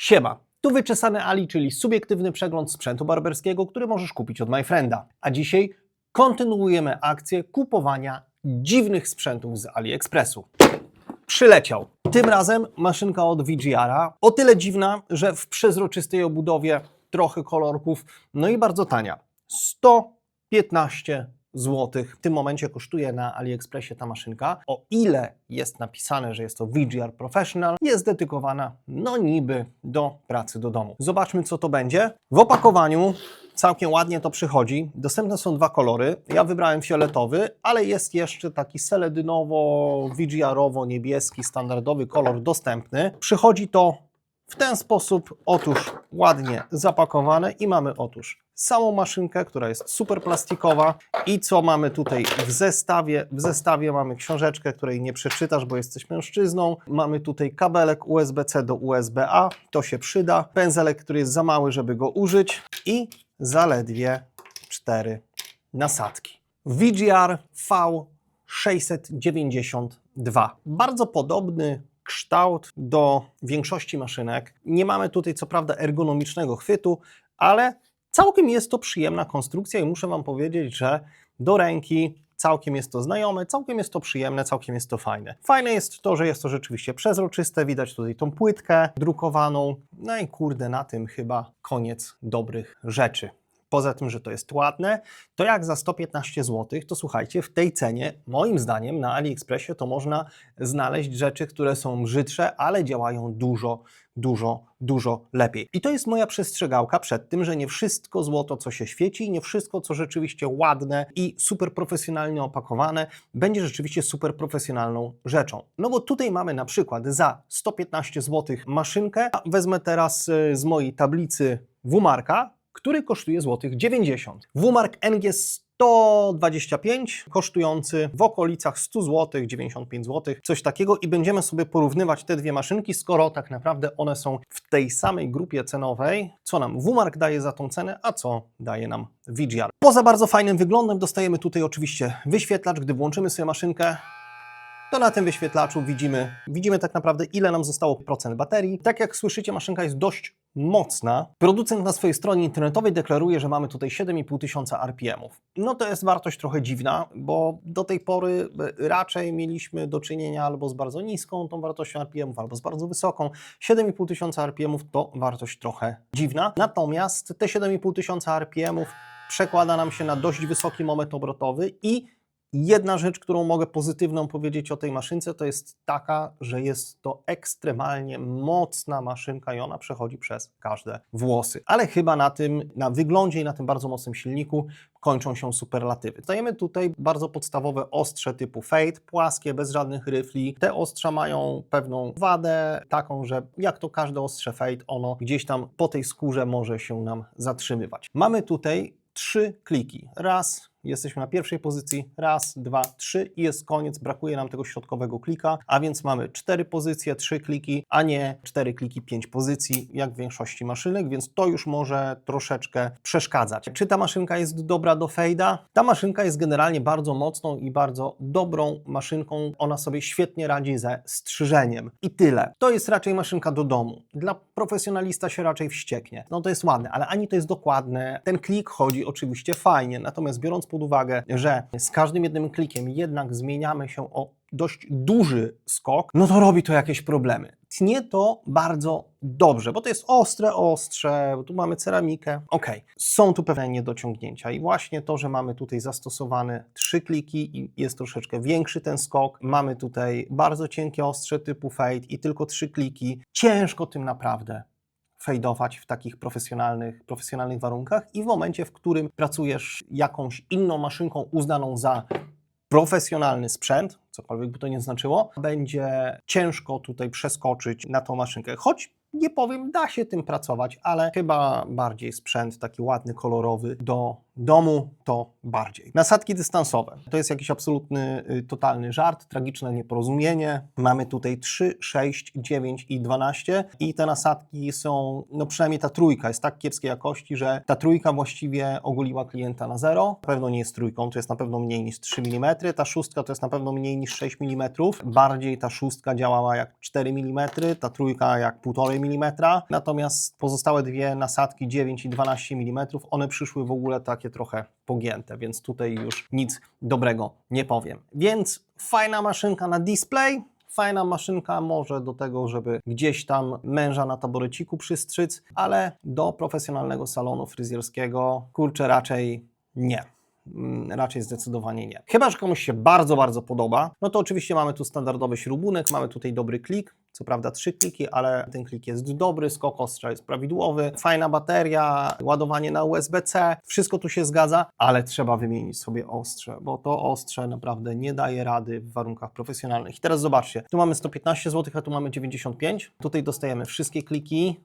Siema, tu wyczesany Ali, czyli subiektywny przegląd sprzętu barberskiego, który możesz kupić od MyFrienda. A dzisiaj kontynuujemy akcję kupowania dziwnych sprzętów z AliExpressu. Przyleciał. Tym razem maszynka od VGR-a. O tyle dziwna, że w przezroczystej obudowie trochę kolorków, no i bardzo tania. 115 zł. W tym momencie kosztuje na AliExpressie ta maszynka. O ile jest napisane, że jest to VGR Professional, jest dedykowana no niby do pracy do domu. Zobaczmy co to będzie. W opakowaniu całkiem ładnie to przychodzi. Dostępne są dwa kolory. Ja wybrałem fioletowy, ale jest jeszcze taki seledynowo, VGR-owo niebieski, standardowy kolor dostępny. Przychodzi to w ten sposób, otóż ładnie zapakowane i mamy otóż samą maszynkę, która jest super plastikowa i co mamy tutaj w zestawie? W zestawie mamy książeczkę, której nie przeczytasz, bo jesteś mężczyzną. Mamy tutaj kabelek USB-C do USB-A, to się przyda. Pędzelek, który jest za mały, żeby go użyć i zaledwie cztery nasadki. VGR V692. Bardzo podobny kształt do większości maszynek. Nie mamy tutaj co prawda ergonomicznego chwytu, ale całkiem jest to przyjemna konstrukcja i muszę Wam powiedzieć, że do ręki całkiem jest to znajome, całkiem jest to przyjemne, całkiem jest to fajne. Fajne jest to, że jest to rzeczywiście przezroczyste, widać tutaj tą płytkę drukowaną. No i kurde, na tym chyba koniec dobrych rzeczy. Poza tym, że to jest ładne, to jak za 115 zł, to słuchajcie, w tej cenie, moim zdaniem, na AliExpressie to można znaleźć rzeczy, które są brzydsze, ale działają dużo, dużo, dużo lepiej. I to jest moja przestrzegałka przed tym, że nie wszystko złoto, co się świeci, nie wszystko, co rzeczywiście ładne i super profesjonalnie opakowane, będzie rzeczywiście super profesjonalną rzeczą. No bo tutaj mamy na przykład za 115 zł maszynkę, wezmę teraz y, z mojej tablicy Wumarka, który kosztuje złotych 90. WMark NG 125, kosztujący w okolicach 100 zł, 95 zł, coś takiego i będziemy sobie porównywać te dwie maszynki, skoro tak naprawdę one są w tej samej grupie cenowej, co nam WMark daje za tą cenę, a co daje nam VGR. Poza bardzo fajnym wyglądem dostajemy tutaj oczywiście wyświetlacz, gdy włączymy sobie maszynkę, to na tym wyświetlaczu widzimy, widzimy tak naprawdę ile nam zostało procent baterii. Tak jak słyszycie, maszynka jest dość mocna. Producent na swojej stronie internetowej deklaruje, że mamy tutaj 7,5 tysiąca RPM-ów. No to jest wartość trochę dziwna, bo do tej pory e, raczej mieliśmy do czynienia albo z bardzo niską tą wartością RPM-ów, albo z bardzo wysoką. 7,5 tysiąca RPM-ów to wartość trochę dziwna. Natomiast te 7,5 tysiąca RPM-ów przekłada nam się na dość wysoki moment obrotowy i Jedna rzecz, którą mogę pozytywną powiedzieć o tej maszynce, to jest taka, że jest to ekstremalnie mocna maszynka i ona przechodzi przez każde włosy. Ale chyba na tym, na wyglądzie i na tym bardzo mocnym silniku kończą się superlatywy. Dajemy tutaj bardzo podstawowe ostrze typu fade, płaskie, bez żadnych ryfli. Te ostrza mają pewną wadę, taką, że jak to każde ostrze fade, ono gdzieś tam po tej skórze może się nam zatrzymywać. Mamy tutaj trzy kliki. Raz, jesteśmy na pierwszej pozycji, raz, dwa, trzy i jest koniec, brakuje nam tego środkowego klika, a więc mamy cztery pozycje, trzy kliki, a nie cztery kliki, pięć pozycji, jak w większości maszynek, więc to już może troszeczkę przeszkadzać. Czy ta maszynka jest dobra do fejda? Ta maszynka jest generalnie bardzo mocną i bardzo dobrą maszynką, ona sobie świetnie radzi ze strzyżeniem. I tyle. To jest raczej maszynka do domu. Dla profesjonalista się raczej wścieknie. No to jest ładne, ale ani to jest dokładne, ten klik chodzi oczywiście fajnie, natomiast biorąc pod uwagę, że z każdym jednym klikiem jednak zmieniamy się o dość duży skok, no to robi to jakieś problemy. Tnie to bardzo dobrze, bo to jest ostre, ostrze, tu mamy ceramikę. Ok, są tu pewne niedociągnięcia i właśnie to, że mamy tutaj zastosowane trzy kliki i jest troszeczkę większy ten skok, mamy tutaj bardzo cienkie ostrze typu fade i tylko trzy kliki, ciężko tym naprawdę fejdować w takich profesjonalnych, profesjonalnych warunkach i w momencie, w którym pracujesz jakąś inną maszynką uznaną za profesjonalny sprzęt, cokolwiek by to nie znaczyło, będzie ciężko tutaj przeskoczyć na tą maszynkę. Choć nie powiem, da się tym pracować, ale chyba bardziej sprzęt taki ładny, kolorowy do domu to bardziej. Nasadki dystansowe. To jest jakiś absolutny, y, totalny żart, tragiczne nieporozumienie. Mamy tutaj 3, 6, 9 i 12 i te nasadki są, no przynajmniej ta trójka jest tak kiepskiej jakości, że ta trójka właściwie ogoliła klienta na zero. Na pewno nie jest trójką, to jest na pewno mniej niż 3 mm. Ta szóstka to jest na pewno mniej niż 6 mm. Bardziej ta szóstka działała jak 4 mm, ta trójka jak 1,5 mm. Natomiast pozostałe dwie nasadki 9 i 12 mm, one przyszły w ogóle takie trochę pogięte, więc tutaj już nic dobrego nie powiem. Więc fajna maszynka na display, fajna maszynka może do tego, żeby gdzieś tam męża na taboreciku przystrzyc, ale do profesjonalnego salonu fryzjerskiego, kurczę, raczej nie. Mm, Raczej zdecydowanie nie. Chyba, że komuś się bardzo, bardzo podoba, no to oczywiście mamy tu standardowy śrubunek, mamy tutaj dobry klik, co prawda trzy kliki, ale ten klik jest dobry, skok ostrza jest prawidłowy, fajna bateria, ładowanie na USB-C, wszystko tu się zgadza, ale trzeba wymienić sobie ostrze, bo to ostrze naprawdę nie daje rady w warunkach profesjonalnych. I teraz zobaczcie, tu mamy 115 zł, a tu mamy 95, tutaj dostajemy wszystkie kliki,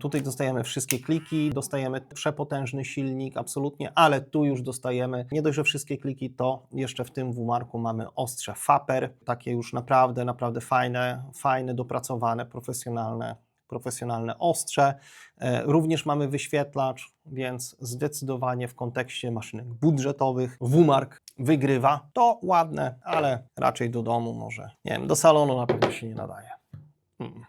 Tutaj dostajemy wszystkie kliki, dostajemy przepotężny silnik, absolutnie, ale tu już dostajemy nie dość, że wszystkie kliki, to jeszcze w tym W-Marku mamy ostrze Faper, takie już naprawdę, naprawdę fajne, fajne, dopracowane, profesjonalne, profesjonalne ostrze. E, Również mamy wyświetlacz, więc zdecydowanie w kontekście maszynek budżetowych W-Mark wygrywa. To ładne, ale raczej do domu może, nie wiem, do salonu na pewno się nie nadaje. Hmm.